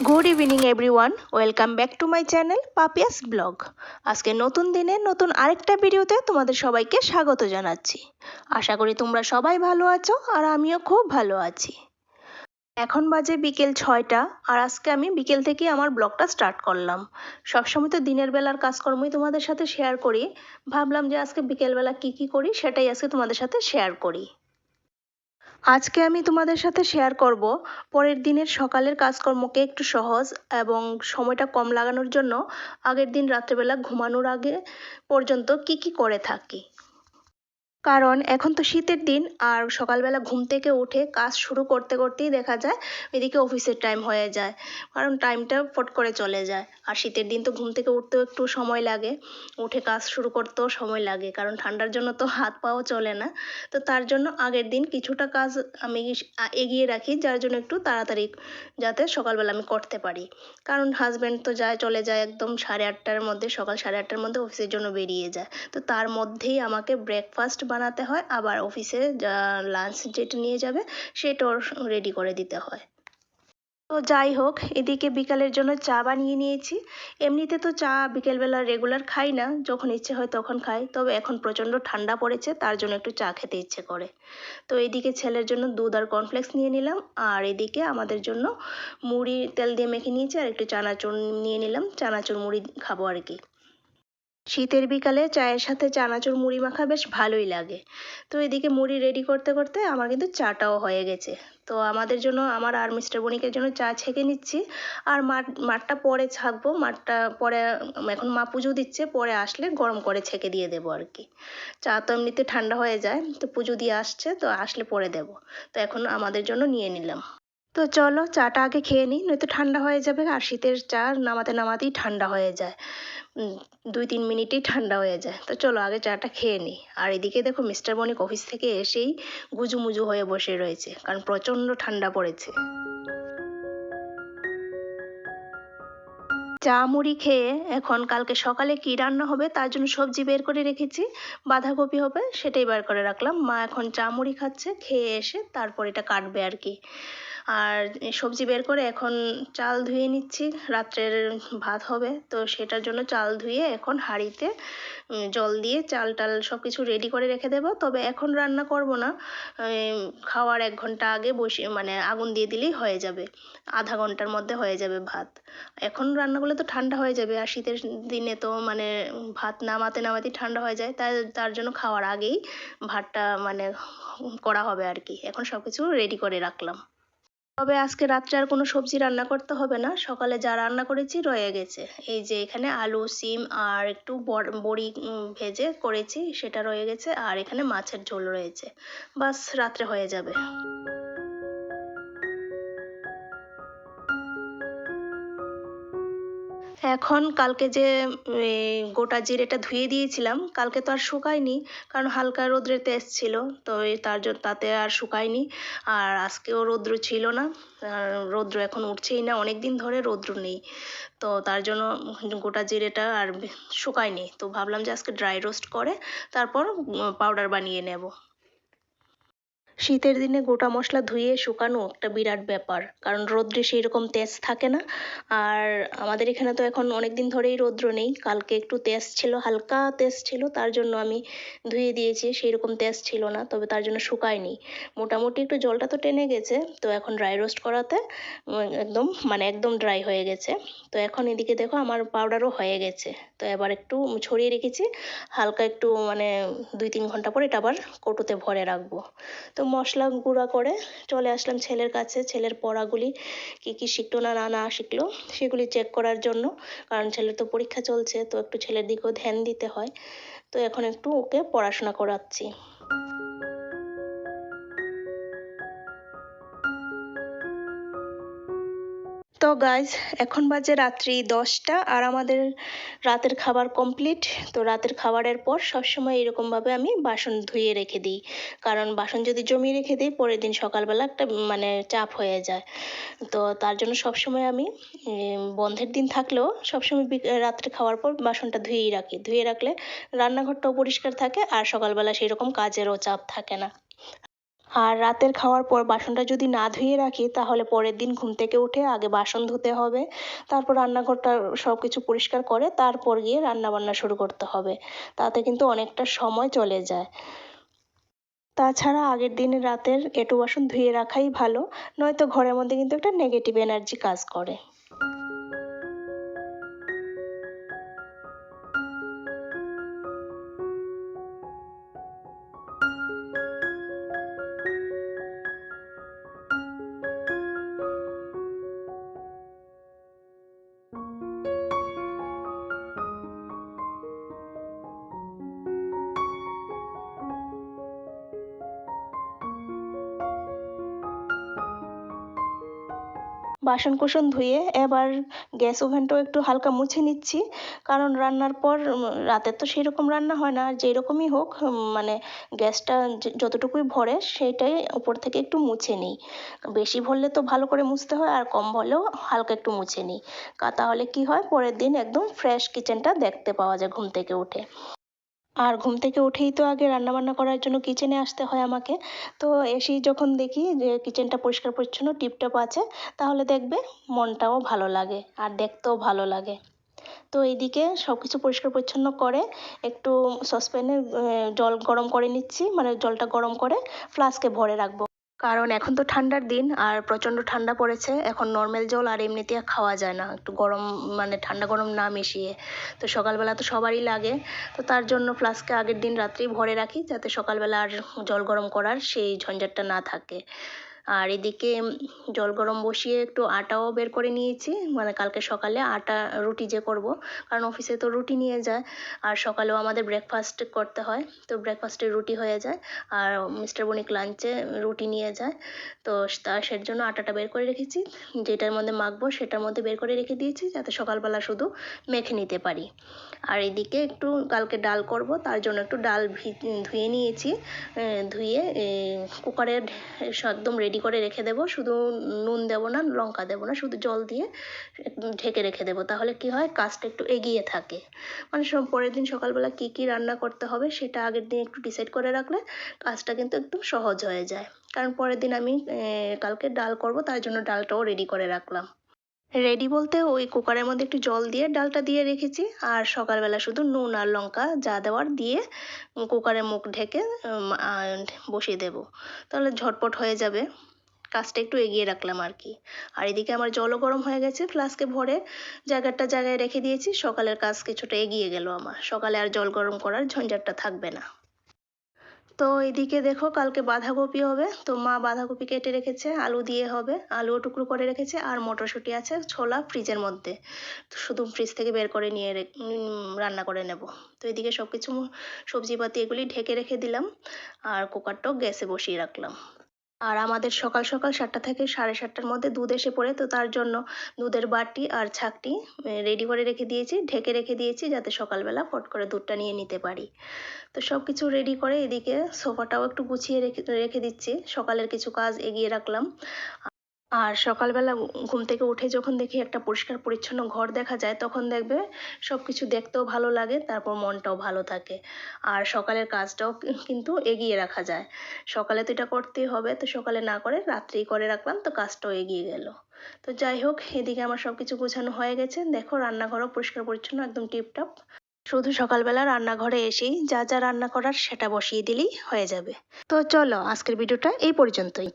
Good evening everyone welcome back to my channel Papiya's blog আজকে নতুন দিনে নতুন আরেকটা ভিডিওতে তোমাদের সবাইকে স্বাগত জানাচ্ছি। আশা করি তোমরা সবাই ভালো আছো আর আমিও খুব ভালো আছি। এখন বাজে বিকেল ছয়টা আর আজকে আমি বিকেল থেকে আমার ব্লগটা স্টার্ট করলাম। সবসময় তো দিনের বেলার কাজকর্মই তোমাদের সাথে শেয়ার করি। ভাবলাম যে আজকে বিকেলবেলা কি কি করি সেটাই আজকে তোমাদের সাথে শেয়ার করি। আজকে আমি তোমাদের সাথে শেয়ার করব পরের দিনের সকালের কাজকর্মকে একটু সহজ এবং সময়টা কম লাগানোর জন্য আগের দিন রাত্রেবেলা ঘুমানোর আগে পর্যন্ত কি কি করে থাকি। কারণ এখন তো শীতের দিন আর সকালবেলা ঘুম থেকে উঠে কাজ শুরু করতে করতেই দেখা যায় এদিকে অফিসের টাইম হয়ে যায়। কারণ টাইমটা ফট করে চলে যায়। আর শীতের দিন তো ঘুম থেকে উঠতেও একটু সময় লাগে। উঠে কাজ শুরু করতেও সময় লাগে। কারণ ঠান্ডার জন্য তো হাত পাও চলে না। তো তার জন্য আগের দিন কিছুটা কাজ আমি এগিয়ে রাখি, যার জন্য একটু তাড়াতাড়ি যাতে সকালবেলা আমি করতে পারি। কারণ হাজব্যান্ড তো যায়, চলে যায় একদম সাড়ে আটটার মধ্যে, সকাল সাড়ে আটটার মধ্যে অফিসের জন্য বেরিয়ে যায়। তো তার মধ্যেই আমাকে ব্রেকফাস্ট বানাতে হয়, আবার অফিসে যা লাঞ্চ যেটা নিয়ে যাবে সেটাও রেডি করে দিতে হয়। তো যাই হোক, এদিকে বিকালের জন্য চা বানিয়ে নিয়েছি। এমনিতে তো চা বিকেলবেলা রেগুলার খাই না, যখন ইচ্ছে হয় তখন খাই, তবে এখন প্রচণ্ড ঠান্ডা পড়েছে, তার জন্য একটু চা খেতে ইচ্ছে করে। তো এদিকে ছেলের জন্য দুধ আর কর্নফ্লেক্স নিয়ে নিলাম, আর এদিকে আমাদের জন্য মুড়ি তেল দিয়ে মেখে নিয়েছি, আর একটু চানাচুর নিয়ে নিলাম, চানাচুর মুড়ি খাব আর কি। শীতের বিকালে চায়ের সাথে চানাচুর মুড়ি মাখা বেশ ভালোই লাগে। তো এদিকে মুড়ি রেডি করতে করতে আমার কিন্তু চাটাও হয়ে গেছে। তো আমাদের জন্য, আমার আর মিস্টার বণিকের জন্য চা ছেঁকে নিচ্ছি। আর মাঠ, মাঠটা পরে ছাঁকবো। মাঠটা পরে, এখন মা পুজো দিচ্ছে, পরে আসলে গরম করে ছেঁকে দিয়ে দেবো আর কি। চা তো এমনিতে ঠান্ডা হয়ে যায়, তো পুজো দিয়ে আসছে, তো আসলে পরে দেবো। তো এখন আমাদের জন্য নিয়ে নিলাম। তো চলো চাটা আগে খেয়ে নিই, নয়তো ঠান্ডা হয়ে যাবে আর শীতের চা নামাতে নামাতেই ঠান্ডা হয়ে যায়। দুই তিন মিনিটেই ঠান্ডা হয়ে যায়। তো চলো আগে চাটা খেয়ে নিই। আর এদিকে দেখো মিস্টার বণিক অফিস থেকে এসেই গুজুমুজু হয়ে বসে রয়েছে, কারণ প্রচণ্ড ঠান্ডা পড়েছে। চা মুড়ি খেয়ে এখন কালকে সকালে কি রান্না হবে তার জন্য সবজি বের করে রেখেছি, বাঁধাকপি হবে সেটাই বের করে রাখলাম। মা এখন চা মুড়ি খাচ্ছে, খেয়ে এসে তারপর এটা কাটবে আর কি। আর সবজি বের করে এখন চাল ধুয়ে নিচ্ছি। রাত্রের ভাত হবে, তো সেটার জন্য চাল ধুয়ে এখন হাঁড়িতে জল দিয়ে চাল টাল সব কিছু রেডি করে রেখে দেবো। তবে এখন রান্না করব না খাওয়ার এক ঘণ্টা আগে বসিয়ে মানে আগুন দিয়ে দিলেই হয়ে যাবে। আধা ঘণ্টার মধ্যে হয়ে যাবে ভাত। এখন রান্না করলে তো ঠান্ডা হয়ে যাবে, আর শীতের দিনে তো মানে ভাত নামাতে নামাতেই ঠান্ডা হয়ে যায়, তাই তার জন্য খাওয়ার আগেই ভাতটা মানে করা হবে আর কি। এখন সব কিছু রেডি করে রাখলাম। তবে আজকে রাত্রে আর কোনো সবজি রান্না করতে হবে না। সকালে যা রান্না করেছি রয়ে গেছে। এই যে এখানে আলু, সিম আর একটু বড়ি ভেজে করেছি, সেটা রয়ে গেছে। আর এখানে মাছের ঝোল রয়েছে। বাস, রাত্রে হয়ে যাবে। এখন কালকে যে গোটা জিরেটা ধুয়ে দিয়েছিলাম, কালকে তো আর শুকায়নি, কারণ হালকা রোদ্রের তেজ ছিল, তো তার জন্য তাতে আর শুকায়নি, আর আজকেও রৌদ্র ছিল না, আর রৌদ্র এখন উঠছেই না অনেক দিন ধরে রৌদ্র নেই, তো তার জন্য গোটা জিরেটা আর শুকায়নি, তো ভাবলাম যে আজকে ড্রাই রোস্ট করে, তারপর পাউডার বানিয়ে নেব। শীতের দিনে গোটা মশলা ধুয়ে শুকানো একটা বিরাট ব্যাপার। কারণ রৌদ্রে সেই রকম তেজ থাকে না। আর আমাদের এখানে তো এখন অনেক দিন ধরেই রৌদ্র নেই। কালকে একটু তেজ ছিল, হালকা তেজ ছিল, তার জন্য আমি ধুয়ে দিয়েছি সেই রকম তেজ ছিল না, তবে তার জন্য শুকায়নি। মোটামুটি একটু জলটা তো টেনে গেছে, তো এখন ড্রাই রোস্ট করাতে একদম মানে একদম ড্রাই হয়ে গেছে। তো এখন এদিকে দেখো, আমার পাউডারও হয়ে গেছে। তো এবার একটু ছড়িয়ে রেখেছি। হালকা একটু মানে দুই তিন ঘণ্টা পরে এটা আবার কৌটোতে ভরে রাখব। তো মশলা গুঁড়া করে চলে আসলাম ছেলের কাছে। ছেলের পড়াগুলি কি কি শিখলো না না না শিখলো সেগুলি চেক করার জন্য। কারণ ছেলের তো পরীক্ষা চলছে, তো একটু ছেলের দিকেও ধ্যান দিতে হয়। তো এখন একটু ওকে পড়াশোনা করাচ্ছি। তো গাইজ এখন বাজে রাত্রি দশটা আর আমাদের রাতের খাবার কমপ্লিট তো রাতের খাবারের পর সবসময় এরকমভাবে আমি বাসন ধুয়ে রেখে দিই। কারণ বাসন যদি জমিয়ে রেখে দিই, পরের দিন সকালবেলা একটা মানে চাপ হয়ে যায়। তো তার জন্য সবসময় আমি বন্ধের দিন থাকলেও সবসময় রাত্রে খাওয়ার পর বাসনটা ধুয়েই রাখি। ধুয়ে রাখলে রান্নাঘরটাও পরিষ্কার থাকে আর সকালবেলা সেই রকম কাজেরও চাপ থাকে না। আর রাতের খাওয়ার পর বাসনটা যদি না ধুয়ে রাখি, তাহলে পরের দিন ঘুম থেকে উঠে আগে বাসন ধুতে হবে, তারপর রান্নাঘরটা সব কিছু পরিষ্কার করে তারপর গিয়ে রান্না বান্না শুরু করতে হবে। তাতে কিন্তু অনেকটা সময় চলে যায়। তাছাড়া আগের দিনের রাতের এঁটো বাসন ধুয়ে রাখাই ভালো, নয়তো ঘরের মধ্যে কিন্তু একটা নেগেটিভ এনার্জি কাজ করে। Thank you. বাসন কোসন ধুয়ে এবার গ্যাস ওভেনটাও একটু হালকা মুছে নিচ্ছি। কারণ রান্নার পর রাতে তো সেরকম রান্না হয় না। আর যেরকমই হোক উম, মানে গ্যাসটা যতটুকুই ভরে সেটাই উপর থেকে একটু মুছে নিই। বেশি ভরলে তো ভালো করে মুছতে হয় আর কম ভরলেও হালকা একটু মুছে নিই। তাহলে কি হয়? পরের দিন একদম ফ্রেশ কিচেনটা দেখতে পাওয়া যায় ঘুম থেকে উঠে। আর ঘুম থেকে উঠেই তো আগে রান্নাবান্না করার জন্য কিচেনে আসতে হয় আমাকে। তো এসেই যখন দেখি যে কিচেনটা পরিষ্কার পরিচ্ছন্ন, টিপটপ আছে, তাহলে দেখবে মনটাও ভালো লাগে আর দেখতেও ভালো লাগে। তো এইদিকে সব কিছু পরিষ্কার পরিচ্ছন্ন করে একটু সসপ্যানে জল গরম করে নিচ্ছি মানে জলটা গরম করে ফ্লাস্কে ভরে রাখব। কারণ এখন তো ঠান্ডার দিন আর প্রচণ্ড ঠান্ডা পড়েছে। এখন নর্মাল জল আর এমনিতে খাওয়া যায় না। একটু গরম মানে ঠান্ডা গরম না মিশিয়ে। তো সকালবেলা তো সবারই লাগে। তো তার জন্য ফ্লাস্কে আগের দিন রাত্রেই ভরে রাখি যাতে সকালবেলা আর জল গরম করার সেই ঝঞ্ঝাটটা না থাকে। আর এদিকে জল গরম বসিয়ে একটু আটাও বের করে নিয়েছি। মানে কালকে সকালে আটা রুটি যে করব, কারণ অফিসে তো রুটি নিয়ে যায়। আর সকালেও আমাদের ব্রেকফাস্ট করতে হয়, তো ব্রেকফাস্টে রুটি হয়ে যায়। আর মিস্টার বণিক লাঞ্চে রুটি নিয়ে যায়। তো তা সের জন্য আটাটা বের করে রেখেছি। যেটার মধ্যে মাখবো সেটার মধ্যে বের করে রেখে দিয়েছি, যাতে সকালবেলা শুধু মেখে নিতে পারি। আর এদিকে একটু কালকে ডাল করব, তার জন্য একটু ডাল ধুয়ে নিয়েছি। ধুয়ে কুকারে একদম রেডি করে রেখে দেবো। শুধু নুন দেবো না, লঙ্কা দেবো না, শুধু জল দিয়ে ঢেকে রেখে দেবো। তাহলে কি হয়? কাজটা একটু এগিয়ে থাকে। মানে সব পরের দিন সকালবেলা কী কী রান্না করতে হবে সেটা আগের দিন একটু ডিসাইড করে রাখলে কাজটা কিন্তু একদম সহজ হয়ে যায়। কারণ পরের দিন আমি কালকে ডাল করব, তার জন্য ডালটাও রেডি করে রাখলাম। রেডি বলতে ওই কুকারের মধ্যে একটু জল দিয়ে, ডালটা দিয়ে রেখেছি। আর সকালবেলা শুধু নুন আর লঙ্কা যা দেওয়ার দিয়ে কুকারের মুখ ঢেকে বসিয়ে দেব। তাহলে ঝটপট হয়ে যাবে। কাজটা একটু এগিয়ে রাখলাম আর কি। আর এদিকে আমার জলও গরম হয়ে গেছে ফ্লাস্কে ভরে জায়গাটা জায়গায় রেখে দিয়েছি। সকালের কাজ কিছুটা এগিয়ে গেল আমার। সকালে আর জল গরম করার ঝঞ্ঝাটটা থাকবে না। তো এদিকে দেখো কালকে বাঁধাকপি হবে। তো মা বাঁধাকপি কেটে রেখেছে, আলু দিয়ে হবে। আলুও টুকরো করে রেখেছে আর মটরশুঁটি আছে ছোলা ফ্রিজের মধ্যে। তো শুধু ফ্রিজ থেকে বের করে নিয়ে রান্না করে নেব। তো এদিকে সব কিছু সবজিপাতি এগুলি ঢেকে রেখে দিলাম। আর কুকারটাও গ্যাসে বসিয়ে রাখলাম। আর আমাদের সকাল সকাল সাতটা থেকে সাড়ে সাতটার মধ্যে দুধ এসে পড়ে, তো তার জন্য দুধের বাটি আর ছাকটি রেডি করে রেখে দিয়েছি, ঢেকে রেখে দিয়েছি যাতে সকালবেলা ফট করে দুধটা নিয়ে নিতে পারি। তো সব কিছু রেডি করে এদিকে সোফাটাও একটু গুছিয়ে রেখে রেখে দিচ্ছি, সকালের কিছু কাজ এগিয়ে রাখলাম। আর সকালবেলা ঘুম থেকে উঠে যখন দেখি একটা পরিষ্কার পরিচ্ছন্ন ঘর দেখা যায়, তখন দেখবে সব কিছু দেখতেও ভালো লাগে, তারপর মনটাও ভালো থাকে। আর সকালের কাজটাও কিন্তু এগিয়ে রাখা যায়। সকালে তো এটা করতেই হবে, তো সকালে না করে রাত্রেই করে রাখলাম, তো কাজটাও এগিয়ে গেল। তো যাই হোক, এদিকে আমার সব কিছু গোছানো হয়ে গেছে। দেখো রান্নাঘরও পরিষ্কার পরিচ্ছন্ন, একদম টিপটপ। শুধু সকালবেলা রান্নাঘরে এসেই যা যা রান্না করার সেটা বসিয়ে দিলেই হয়ে যাবে। তো চলো, আজকের ভিডিওটা এই পর্যন্তই।